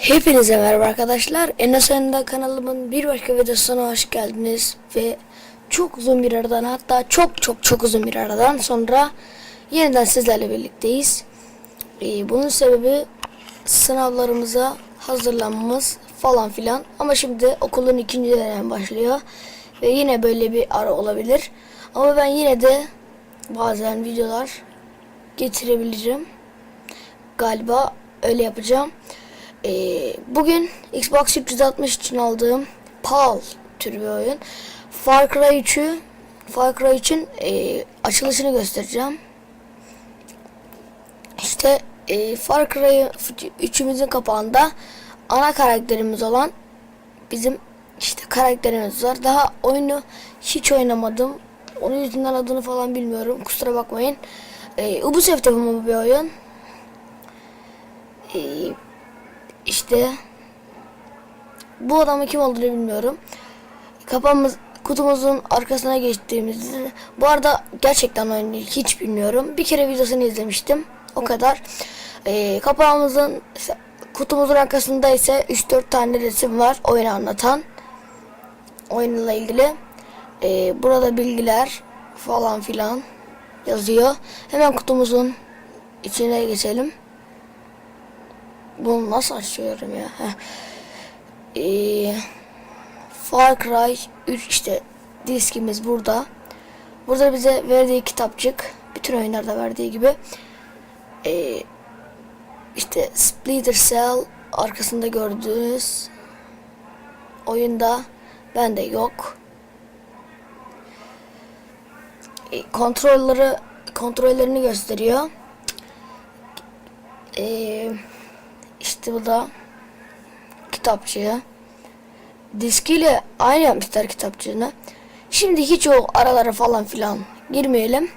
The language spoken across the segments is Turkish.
Hepinize merhaba arkadaşlar. Enes kanalımın bir başka videosuna hoş geldiniz. Ve çok uzun bir aradan hatta çok çok çok uzun bir aradan sonra yeniden sizlerle birlikteyiz. Ee, bunun sebebi sınavlarımıza hazırlanmamız falan filan. Ama şimdi okulun ikinci dönem başlıyor. Ve yine böyle bir ara olabilir. Ama ben yine de bazen videolar getirebilirim. Galiba öyle yapacağım. Ee, bugün Xbox 360 için aldığım PAL türü bir oyun. Far Cry 3'ü Far Cry için e, açılışını göstereceğim. İşte e, Far Cry 3'ümüzün kapağında ana karakterimiz olan bizim işte karakterimiz var. Daha oyunu hiç oynamadım. Onun yüzünden adını falan bilmiyorum. Kusura bakmayın. E, Ubisoft yapımı bir oyun. E, işte bu adamın kim olduğunu bilmiyorum. Kapağımız kutumuzun arkasına geçtiğimizde bu arada gerçekten oyunu hiç bilmiyorum. Bir kere videosunu izlemiştim. O kadar. Ee, kapağımızın kutumuzun arkasında ise 3-4 tane resim var oyunu anlatan. Oyunla ilgili. Ee, burada bilgiler falan filan yazıyor. Hemen kutumuzun içine geçelim. Bunu nasıl açıyorum ya? Ee, Far Cry 3 işte diskimiz burada. Burada bize verdiği kitapçık. Bütün oyunlarda verdiği gibi. Ee, işte Splinter Cell arkasında gördüğünüz oyunda bende yok. Ee, kontrolleri kontrollerini gösteriyor. Eee işte bu da kitapçığı. Diskiyle aynı yapmışlar kitapçığını. Şimdi hiç o aralara falan filan girmeyelim.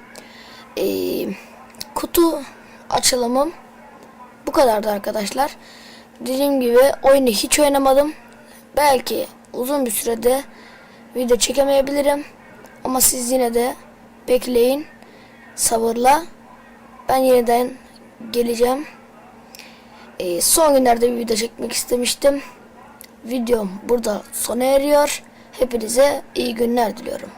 Ee, kutu açılımım bu kadardı arkadaşlar. Dediğim gibi oyunu hiç oynamadım. Belki uzun bir sürede video çekemeyebilirim. Ama siz yine de bekleyin sabırla. Ben yeniden geleceğim. Ee, son günlerde bir video çekmek istemiştim. Videom burada sona eriyor. Hepinize iyi günler diliyorum.